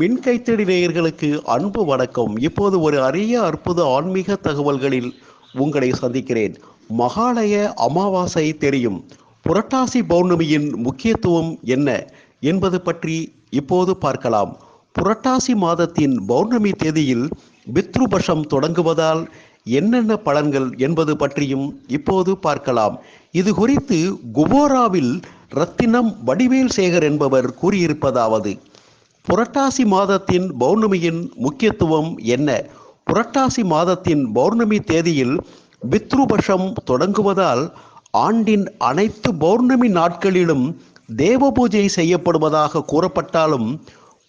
மின்கைத்தடி நேயர்களுக்கு அன்பு வணக்கம். இப்போது ஒரு அரிய அற்புத ஆன்மீக தகவல்களில் உங்களை சந்திக்கிறேன். மகாலய அமாவாசை தெரியும். புரட்டாசி பௌர்ணமியின் முக்கியத்துவம் என்ன என்பது பற்றி இப்போது பார்க்கலாம். புரட்டாசி மாதத்தின் பௌர்ணமி தேதியில் பித்ருபஷம் தொடங்குவதால் என்னென்ன பலன்கள் என்பது பற்றியும் இப்போது பார்க்கலாம். இது குறித்து குபோராவில் ரத்தினம் வடிவேல் சேகர் என்பவர் கூறியிருப்பதாவது புரட்டாசி மாதத்தின் பௌர்ணமியின் முக்கியத்துவம் என்ன? புரட்டாசி மாதத்தின் பௌர்ணமி தேதியில் பித்ருபஷம் தொடங்குவதால் ஆண்டின் அனைத்து பௌர்ணமி நாட்களிலும் தேவ பூஜை செய்யப்படுவதாக கூறப்பட்டாலும்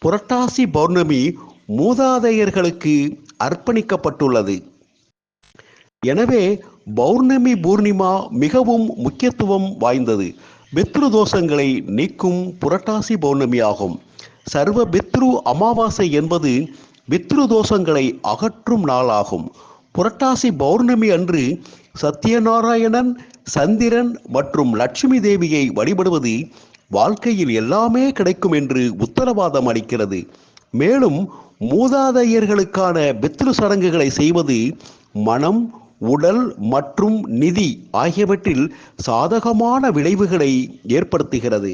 புரட்டாசி பௌர்ணமி மூதாதையர்களுக்கு அர்ப்பணிக்கப்பட்டுள்ளது. எனவே பௌர்ணமி பூர்ணிமா மிகவும் முக்கியத்துவம் வாய்ந்தது. பித்ரு தோஷங்களை நீக்கும் புரட்டாசி பௌர்ணமி ஆகும் சர்வ பித்ரு அமாவாசை என்பது பித்ரு தோஷங்களை அகற்றும் நாளாகும். புரட்டாசி பௌர்ணமி அன்று சத்யநாராயணன் சந்திரன் மற்றும் லட்சுமி தேவியை வழிபடுவது வாழ்க்கையில் எல்லாமே கிடைக்கும் என்று உத்தரவாதம் அளிக்கிறது. மேலும் மூதாதையர்களுக்கான பித்ரு சடங்குகளை செய்வது மனம் உடல் மற்றும் நிதி ஆகியவற்றில் சாதகமான விளைவுகளை ஏற்படுத்துகிறது.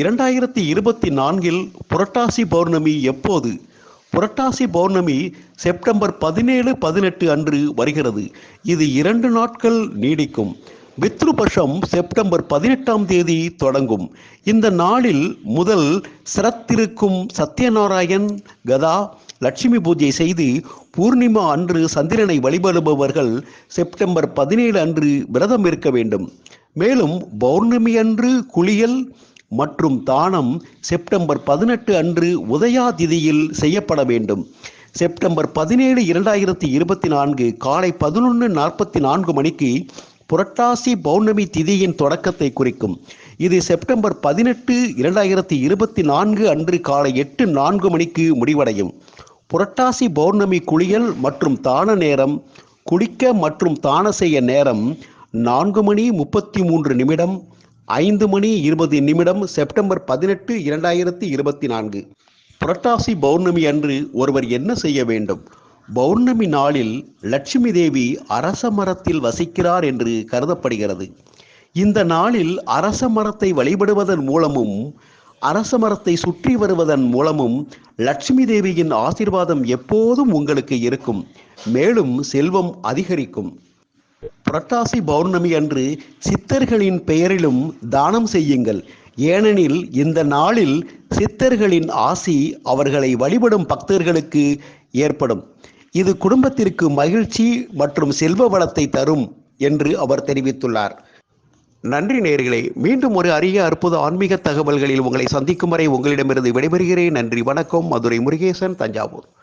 இரண்டாயிரத்தி இருபத்தி நான்கில் புரட்டாசி பௌர்ணமி எப்போது? புரட்டாசி பௌர்ணமி செப்டம்பர் பதினேழு பதினெட்டு அன்று வருகிறது. இது இரண்டு நாட்கள் நீடிக்கும். பித்ருபஷம் செப்டம்பர் பதினெட்டாம் தேதி தொடங்கும். இந்த நாளில் முதல் சிரத்திருக்கும் சத்யநாராயண் கதா லட்சுமி பூஜை செய்து பூர்ணிமா அன்று சந்திரனை வழிபடுபவர்கள் செப்டம்பர் பதினேழு அன்று விரதம் இருக்க வேண்டும். மேலும் பௌர்ணமி அன்று குளியல் மற்றும் தானம் செப்டம்பர் பதினெட்டு அன்று உதயாதிதியில் செய்யப்பட வேண்டும். செப்டம்பர் பதினேழு இரண்டாயிரத்தி இருபத்தி நான்கு காலை பதினொன்று நாற்பத்தி நான்கு மணிக்கு புரட்டாசி பௌர்ணமி திதியின் தொடக்கத்தை குறிக்கும். இது செப்டம்பர் பதினெட்டு இரண்டாயிரத்தி இருபத்தி நான்கு அன்று காலை எட்டு நான்கு மணிக்கு முடிவடையும். புரட்டாசி பௌர்ணமி குளியல் மற்றும் தான நேரம் குளிக்க மற்றும் தான செய்ய நேரம் நான்கு மணி முப்பத்தி மூன்று நிமிடம் ஐந்து மணி இருபது நிமிடம் செப்டம்பர் பதினெட்டு இரண்டாயிரத்தி இருபத்தி நான்கு. புரட்டாசி பௌர்ணமி அன்று ஒருவர் என்ன செய்ய வேண்டும்? பௌர்ணமி நாளில் லட்சுமி தேவி அரச மரத்தில் வசிக்கிறார் என்று கருதப்படுகிறது. இந்த நாளில் அரச மரத்தை வழிபடுவதன் மூலமும் அரச மரத்தை சுற்றி வருவதன் மூலமும் லட்சுமி தேவியின் ஆசிர்வாதம் எப்போதும் உங்களுக்கு இருக்கும். மேலும் செல்வம் அதிகரிக்கும். புரட்டாசி பௌர்ணமி அன்று சித்தர்களின் பெயரிலும் தானம் செய்யுங்கள். ஏனெனில் இந்த நாளில் சித்தர்களின் ஆசி அவர்களை வழிபடும் பக்தர்களுக்கு ஏற்படும். இது குடும்பத்திற்கு மகிழ்ச்சி மற்றும் செல்வ வளத்தை தரும் என்று அவர் தெரிவித்துள்ளார். நன்றி நேர்களே மீண்டும் ஒரு அரிய அற்புத ஆன்மீக தகவல்களில் உங்களை சந்திக்கும் வரை உங்களிடமிருந்து விடைபெறுகிறேன். நன்றி வணக்கம். மதுரை முருகேசன் தஞ்சாவூர்.